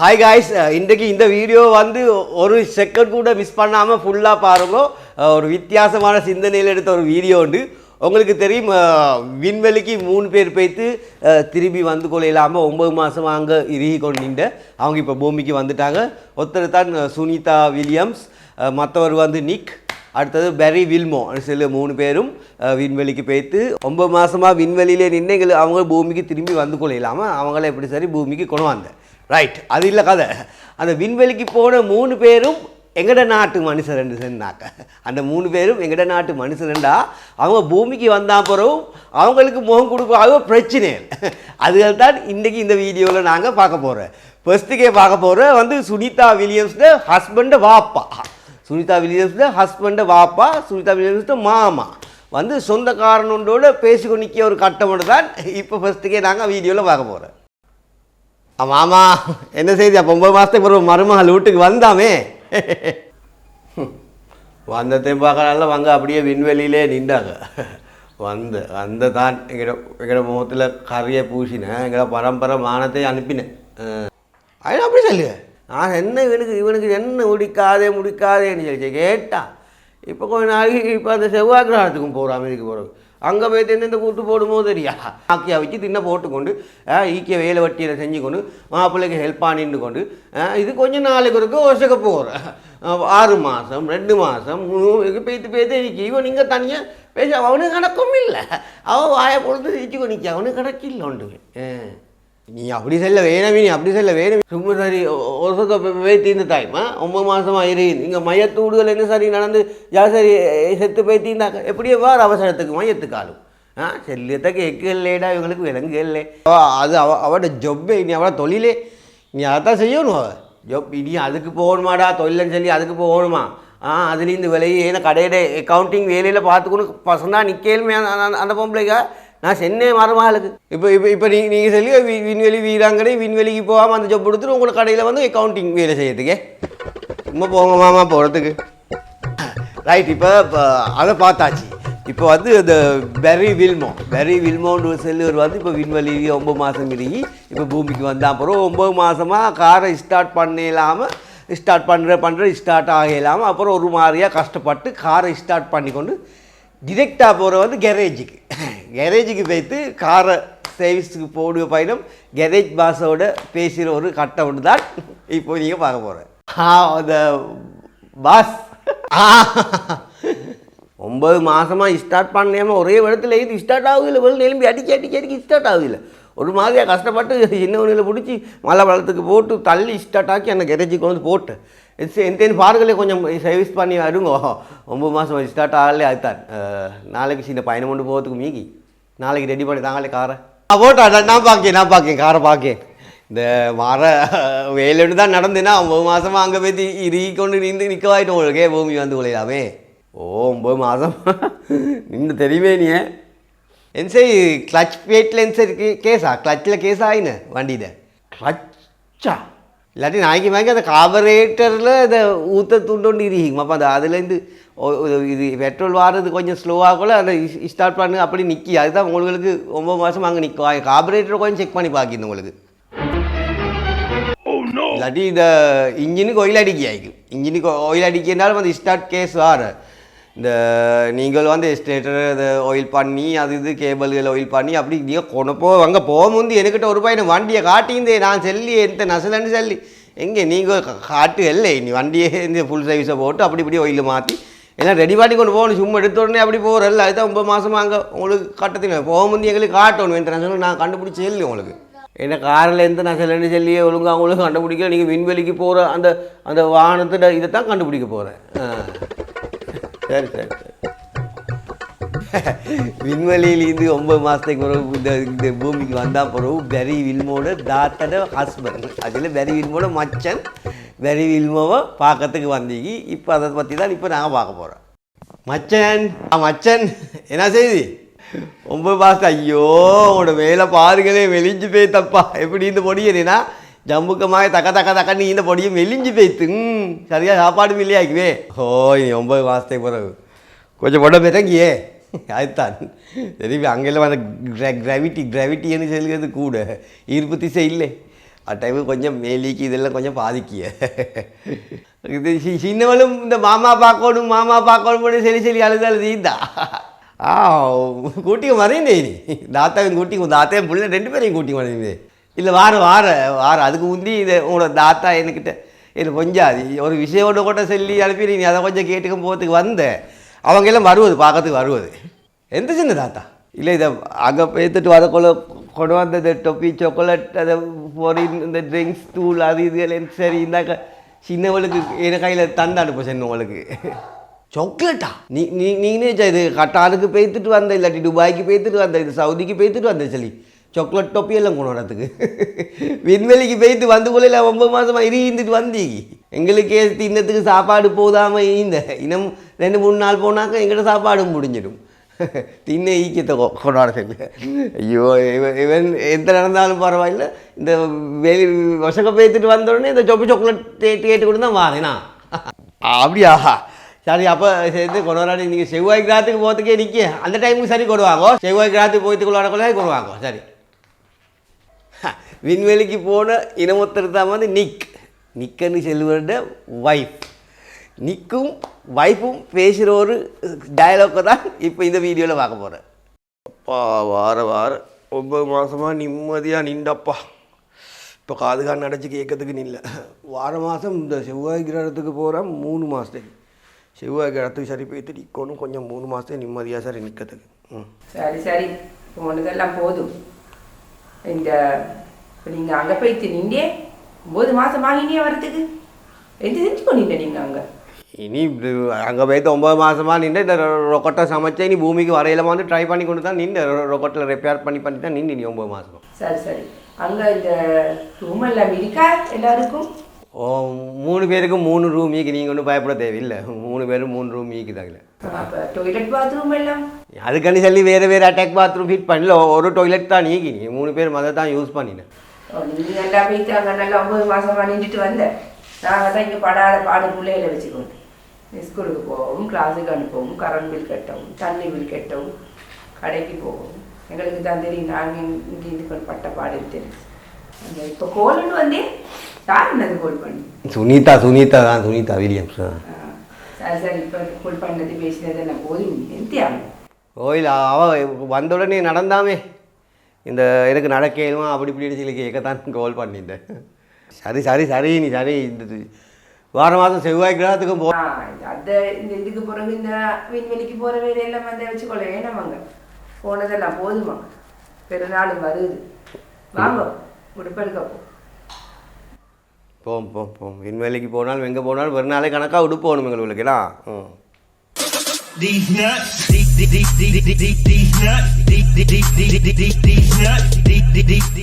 Hi guys uh, இன்றைக்கு இந்த video வந்து ஒரு செகண்ட் கூட மிஸ் பண்ணாமல் ஃபுல்லாக பாருங்க. Uh, ஒரு வித்தியாசமான சிந்தனையில் எடுத்த ஒரு வீடியோ உண்டு. உங்களுக்கு தெரியும் uh, விண்வெளிக்கு மூணு பேர் போய்த்து திரும்பி வந்து கொள்ளையில்லாமல் ஒம்பது மாதம் அங்கே இறுகி கொண்டு நின்ற அவங்க இப்போ பூமிக்கு வந்துட்டாங்க. ஒருத்தர் தான் சுனிதா வில்லியம்ஸ் மற்றவர் வந்து நிக் அடுத்தது பெரி வில்மோ சில மூணு பேரும் விண்வெளிக்கு போய்த்து ஒம்பது மாதமாக விண்வெளியிலே நின்று எங்களுக்கு அவங்க பூமிக்கு திரும்பி வந்து கொள்ள இல்லாமல் அவங்கள எப்படி சரி பூமிக்கு கொண்டு வந்தேன். ரைட் அது இல்லை கதை. அந்த விண்வெளிக்கு போன மூணு பேரும் எங்கட நாட்டு மனுஷன் சொன்னாக்க அந்த மூணு பேரும் எங்கட நாட்டு மனுஷன்டா அவங்க பூமிக்கு வந்தால் பிறகும் அவங்களுக்கு முகம் கொடுக்காத பிரச்சனை அதுகள் தான் இன்றைக்கி இந்த வீடியோவில் நாங்கள் பார்க்க போகிறோம் ஃபர்ஸ்ட்டுக்கே பார்க்க போகிற வந்து சுனிதா வில்லியம்ஸ்ட ஹஸ்பண்டை வாப்பா. சுனிதா வில்லியம்ஸ்ட ஹஸ்பண்டை வாப்பா சுனிதா வில்லியம்ஸ்ட மாமா. வந்து சொந்தக்காரனோட பேசிக்கொண்டிக்க ஒரு கட்டம் தான் இப்போ ஃபர்ஸ்ட்டுக்கே நாங்கள் வீடியோவில் பார்க்க போகிறோம் மாமா என்ன செய்தி? அப்போ ஒம்பது மாதத்துக்கு பிறகு மருமகள் வீட்டுக்கு வந்தாமே. வந்ததையும் பார்க்கறால வாங்க அப்படியே விண்வெளியிலே நின்றாங்க. வந்து வந்த தான் எங்களோட எங்களோட முகத்தில் கறியை பூசினேன். எங்களோட பரம்பரை மானத்தை அனுப்பினேன். அது அப்படி சொல்லுங்க நான் என்ன இவனுக்கு இவனுக்கு என்ன முடிக்காதே முடிக்காதேன்னு சொல்லி கேட்டான் இப்போ கொஞ்ச நாளைக்கு இப்போ அந்த செவ்வாய் கிரகணத்துக்கும் போகிறோம் அமெரிக்க போகிறோம் அங்கே போய் தின்னு இந்த கூட்டு போடுமோ தெரியா? ஆக்கியா வச்சு தின்ன போட்டுக்கொண்டு ஆ, ஈக்கிய வேலை வட்டியில் செஞ்சு கொண்டு மாப்பிள்ளைக்கு ஹெல்ப் பண்ணிட்டு கொண்டு இது கொஞ்சம் நாளைக்கு இருக்கு ஒசக்க போகிறேன் ஆறு மாதம் ரெண்டு மாதம் பேத்து பேத்து இருக்கு. இவன் நீங்கள் தனியாக பேச அவனுக்கு கணக்கும் இல்லை. அவன் வாயை பொழுது இச்சுக்கோ நிற்க அவனுக்கு கணக்கு இல்லை ஒன்று நீ அப்படி செல்ல வேணவே நீ அப்படி செல்ல வேணும். சும்மா சரி ஒசக்க போய் தீர்ந்து தாய்மா ஒன்பது மாதமாக இரு. இங்கே மையத்தூடுகள் என்ன சரி நடந்து ஜா சரி செத்து போய் தீர்ந்தாக்க எப்படியே வார் அவசரத்துக்கு மையத்துக்காலும். ஆ? ஆ செல்லியத்தக்க இல்லைடா இவங்களுக்கு விலங்கு இல்லை அது அவ அவட ஜொப்பே இனி அவட தொழிலே. நீ அதான் செய்யணும் அவ. ஜொப் இனி அதுக்கு போகணுமாடா தொழிலன்னு சொல்லி அதுக்கு போகணுமா? ஆ? அதுலேருந்து விலையே ஏன்னா கடையிட அக்கௌண்டிங் வேலையில் பார்த்துக்கணும். பசந்தா நிற்கலுமே அந்த பொம்பளைக்கா. நான் சென்னை மருமகளுக்கு இப்போ இப்போ இப்போ நீங்கள் நீங்கள் சொல்லி விண்வெளி வீராங்கனை விண்வெளிக்கு போகாமல் அந்த ஜப் கொடுத்துட்டு உங்களுக்கு கடையில் வந்து அக்கௌண்டிங் வேலை செய்யறதுக்கே? சும்மா போங்க மாமா போகிறதுக்கு ரைட் இப்போ இப்போ அதை பார்த்தாச்சு. இப்போ வந்து இந்த பெரி வில்மோ பெரி வில்மோன்ற செல்லுவர் வந்து இப்போ விண்வெளி ஒம்பது மாதம் இறங்கி இப்போ பூமிக்கு வந்தால் அப்புறம் ஒம்பது மாதமாக காரை ஸ்டார்ட் பண்ண இல்லாமல் ஸ்டார்ட் பண்ணுற பண்ணுற ஸ்டார்ட் ஆக இல்லாமல் அப்புறம் ஒரு மாதிரியாக கஷ்டப்பட்டு காரை ஸ்டார்ட் பண்ணி கொண்டு டிரெக்டாக போகிற வந்து கேரேஜுக்கு கேரேஜுக்கு போய்த்து காரை சர்வீஸுக்கு போடுற பயணம் கேரேஜ் பாஸோட பேசுகிற ஒரு கட்டம் ஒன்று தான் இப்போ நீங்கள் பார்க்க போகிறேன் ஆ அந்த பாஸ். ஒம்பது மாதமாக ஸ்டார்ட் பண்ணாமல் ஒரே இடத்துல இது ஸ்டார்ட் ஆகுதில்ல வெளில எலும்பி அடிக்க அடிக்க அடிக்க ஸ்டார்ட் ஆகுதில்ல ஒரு மாதிரியாக கஷ்டப்பட்டு சின்ன ஒன்றில் பிடிச்சி மலை வளத்துக்கு போட்டு தள்ளி ஸ்டார்ட் ஆக்கி அந்த கெரேஜுக்கு வந்து போட்டேன். எந்த பாருங்களே கொஞ்சம் சர்வீஸ் பண்ணி வருங்க ஒம்பது மாதம் ஸ்டார்ட் ஆகலே அதுதான். நாளைக்கு சின்ன பயணம் கொண்டு போகிறதுக்கு மீகி நாளைக்கு ரெடி பண்ணி தாங்களே காரை. போட்டா நான் பார்க்கேன் நான் பார்க்கேன் காரை பார்க்கேன் இந்த மர வேலைன்னு தான் நடந்தேன்னா ஒம்பது மாதமாக அங்கே போய் இறுகி கொண்டு நின்று நிற்கவாயிட்டோம் உங்களுக்கே பூமி வந்து உழையாமே? ஓ ஒம்பது மாதம் நின்று தெரியுமே நீ. என் சரி கிளச் பிளேட்டில் என் சரி கேஸா கிளச்சில் கேஸ் ஆயின வண்டியில். கிளச்சா இல்லாட்டி நாய்க்கு வாங்கி அந்த கார்பரேட்டரில் இதை ஊற்ற துண்டோண்டு இரிக்கும் அப்போ அந்த அதுலேருந்து இது பெட்ரோல் வாரது கொஞ்சம் ஸ்லோவாக கூட அந்த ஸ்டார்ட் பண்ணு அப்படி நிற்கி அதுதான் உங்களுக்கு ஒம்பது மாதம் அங்கே நிற்கும் கார்பரேட்டரை கொஞ்சம் செக் பண்ணி பார்க்கிது உங்களுக்கு. இல்லாட்டி இந்த இன்ஜினுக்கு ஒயில் அடிக்கி ஆயிக்கும். இன்ஜினுக்கு ஒயில் அடிக்கினாலும் அந்த ஸ்டார்ட் கேஸ் வார இந்த நீங்கள் வந்து ஸ்டேட்டர் இதை ஆயில் பண்ணி அது இது கேபிள்கள் ஆயில் பண்ணி அப்படி நீங்கள் கொண்டு போ அங்கே போகும்போது என்கிட்ட எனக்கிட்ட ஒரு பையன் வண்டியை காட்டியிருந்தே நான் செல்லி எந்த நசலன்னு சொல்லி. எங்கே நீங்கள் காட்டு இல்லை நீ வண்டியை இந்த ஃபுல் சர்வீஸை போட்டு அப்படி இப்படி ஆயில் மாற்றி எல்லாம் ரெடி பண்ணி கொண்டு போகணும். சும்மா எடுத்த உடனே அப்படி போகிறல்ல அதுதான் ஒம்பது மாதமாக அங்கே உங்களுக்கு கட்டத்தில். போகும்போது எங்களுக்கு காட்டணும். இன்டர்நேஷனல் நான் கண்டுபிடிச்சி இல்லை உங்களுக்கு. என்ன காரில் எந்த நசலன்னு சிலன்னு சொல்லி ஒழுங்காக அவங்களுக்கு கண்டுபிடிக்கல. நீங்கள் விண்வெளிக்கு போகிற அந்த அந்த வாகனத்தில் இதை தான் கண்டுபிடிக்க போகிறேன் சரி சரி சரி. விண்வெளியிலேருந்து ஒன்பது மாதத்துக்கு பிறகு இந்த இந்த பூமிக்கு வந்தால் பிறகு பெரி வில்மோட தாத்தட ஹஸ்பண்ட் அதில் வெரி வில்மோட மச்சன் வெரி வில்மோவை பார்க்கறதுக்கு வந்தீங்க. இப்போ அதை பற்றி தான் இப்போ நாங்கள் பார்க்க போகிறோம் மச்சன் ஆ மச்சன் என்ன செய்தி? ஒன்பது மாதம் ஐயோ உன்னோட வேலை பாருங்களே மெலிஞ்சு போய் தப்பா எப்படி இந்த பொடியனா ஜம்புக்கமாக தக்க தக்க தக்கன்னு இந்த பொடியும் மெலிஞ்சு போய்த்து. ம் சரியாக சாப்பாடு இல்லையாக்குவே ஓ இனி ஒம்பது மாதத்துக்கு பிறகு. கொஞ்சம் உடம்பு இறங்கியே அதுதான் திருப்பி அங்கெல்லாம் அந்த கிராவிட்டி கிராவிட்டின்னு சொல்கிறது கூட. ஈர்ப்பு திசை இல்லை. டைமு கொஞ்சம் மேலிக்கு இதெல்லாம் கொஞ்சம் பாதிக்கிய. இது சின்னவளும் இந்த மாமா பார்க்கணும் மாமா பார்க்கணும் சரி சரி அழுது அழுதீந்தா ஆ கூட்டிக்கு வரேனே நீ தாத்தாவையும் கூட்டிக்கு தாத்தையும் பிள்ளை ரெண்டு பேரையும் கூட்டிக்கு வரேன் இல்லை வார வார வார. அதுக்கு முந்தி இது உங்களோட தாத்தா என்கிட்ட எனக்கு கொஞ்சம் ஒரு விஷயோட கூட சொல்லி அனுப்பி நீ அதை கொஞ்சம் கேட்டுக்கும் போகிறதுக்கு வந்தேன் அவங்க எல்லாம் வருவது பார்க்கறதுக்கு வருவது. எந்த சின்ன தாத்தா. இல்லை இதை அங்கே பேத்துட்டு வரக்குள்ள கொண்டு வந்தது டொப்பி சாக்லேட் அதை பொரின் இந்த ட்ரிங்க்ஸ் தூள் அது இது எல்லாம் சரி இந்தாக்க சின்னவளுக்கு என் கையில் தந்து அனுப்ப சின்னவளுக்கு சாக்லேட்டா நீ நீ நீனே இது கட்டாருக்கு பேத்துட்டு வந்த இல்லாட்டி துபாய்க்கு பேத்துட்டு வந்த இது சவுதிக்கு பேத்துட்டு வந்த சொல்லி சாக்லேட் டொப்பி எல்லாம் கொண்டு வரத்துக்கு. விண்வெளிக்கு போயிட்டு வந்து கொள்ள ஒன்பது மாதமாக இருந்துட்டு வந்தீங்க. எங்களுக்கே தின்னத்துக்கு சாப்பாடு போதாம இந்த இன்னும் ரெண்டு மூணு நாள் போனாக்க எங்கள்கிட்ட சாப்பாடும் முடிஞ்சிடும். தின்ன ஈக்கியத்தை கொ- கொண்டாட சொல்லு ஐயோ இவன் இவன் எந்த நடந்தாலும் பரவாயில்ல. இந்த வெளி வசக்க பேத்துட்டு வந்த உடனே இந்த சொப்பு சாக்லேட் கேட்டு கொண்டு தான் வாரேனா அப்படியா? சரி அப்போ சேர்ந்து கொண்டு வராடி நீங்கள் செவ்வாய் கிராத்துக்கு போகிறதுக்கே நிற்க அந்த டைமுக்கு சரி கொண்டு செவ்வாய் கிராத்துக்கு போயிட்டு கொள்ளாட கொண்டு வாங்கோ. சரி. விண்வெளிக்கு போன இனமொத்தர் தான் வந்து நிக். நிக்கன்னு செல்வரோட வைஃப் நிக்கும் வைஃபும் பேசுகிற ஒரு டயலாக்கை தான் இப்போ இந்த வீடியோவில் பார்க்க போகிறேன் அப்பா வார வாரம் ஒன்பது மாதமாக நிம்மதியாக நின்றப்பா. இப்போ காது கான் அடைச்சி கேட்கறதுக்கு நில்ல. வார மாதம் இந்த செவ்வாய் கிரகத்துக்கு போகிறேன் மூணு மாதத்துக்கு செவ்வாய் கிரகத்துக்கு சரி போயிட்டு நிற்கணும் கொஞ்சம் மூணு மாதத்துக்கு நிம்மதியாக சரி நிற்கிறதுக்கு ம். சரி சரி. போனதெல்லாம் போதும். இந்த நீங்கள் அங்கே போயிட்டு நின்றே ஒம்பது மாதம் ஆகினே வரதுக்கு எந்த செஞ்சு பண்ணிட்ட நீங்கள் அங்கே? இனி அங்கே போய்த்து ஒம்பது மாதமாக நின்று இந்த ரொக்கட்டை சமைச்சா இனி பூமிக்கு வரையில வந்து ட்ரை பண்ணி கொண்டு தான் நின்று ரொக்கட்டில் ரிப்பேர் பண்ணி பண்ணி தான் நின்று நீ ஒம்பது மாதம் சரி சரி. அங்கே இந்த ரூம் எல்லாம் இருக்கா எல்லாருக்கும்? ஓ மூணு பேருக்கு மூணு ரூம் ஈக்கு நீங்கள் ஒன்றும் பயப்பட தேவையில்லை. மூணு பேரும் மூணு ரூம் ஈக்குதாங்களே அப்போ டாய்லெட் பாத்ரூம் எல்லாம்? அதுக்காண்டி சொல்லி வேறு வேறு அட்டாக் பாத்ரூம் ஃபிட் பண்ணல. ஒரு டாய்லெட் தான் நீக்கி. நீ மூணு பேர் அதை தான் யூஸ் பண்ணினேன். நீங்கள் நல்லா போயிட்டு அங்கே நல்லா ஒம்பது மாதமாக நின்றுட்டு வந்தேன் நாங்கள் தான் இங்கே படாத பாடு பிள்ளைகளை வச்சுக்கோங்க ஸ்கூலுக்கு போவோம் கிளாஸுக்கு அனுப்பவும் கரண்ட் பில் கட்டவும் தண்ணி பில் கட்டவும் கடைக்கு போவோம். எங்களுக்கு தான் தெரியும் நாங்கள் இங்கே பண்ண பட்ட பாடு தெரியும் இப்போ கோல்னு வந்தே யார் என்னது கோல் பண்ணி. சுனிதா சுனிதா தான் சுனிதா வில்லியம்ஸ். சரி சரி இப்போ கோல் பண்ணது பேசினது என்ன? போதும் எந்தியாகும் ஓயில் அவ வந்த உடனே நடந்தாமே. இந்த எனக்கு நடக்கணுமா அப்படி இப்படின்னு சொல்லி கேட்கத்தான் கால் பண்ணிட்டேன் சரி சரி சரி நீ சரி இந்த வார மாதம் செவ்வாய் கிரகத்துக்கும் போ. ஆ, அந்த இந்த இதுக்கு பிறகு இந்த விண்வெளிக்கு போகிற வேலையெல்லாம் வந்து வச்சுக்கொள்ள வேணாமாங்க போனதெல்லாம் போதுமா பெருநாளும் வருது. வாங்க உடுப்பெடுக்க போ போம் போம். போம் விண்வெளிக்கு போனாலும் எங்கே போனாலும் ஒரு நாளே கணக்காக உடுப்போகணும் எங்களுக்கு ம்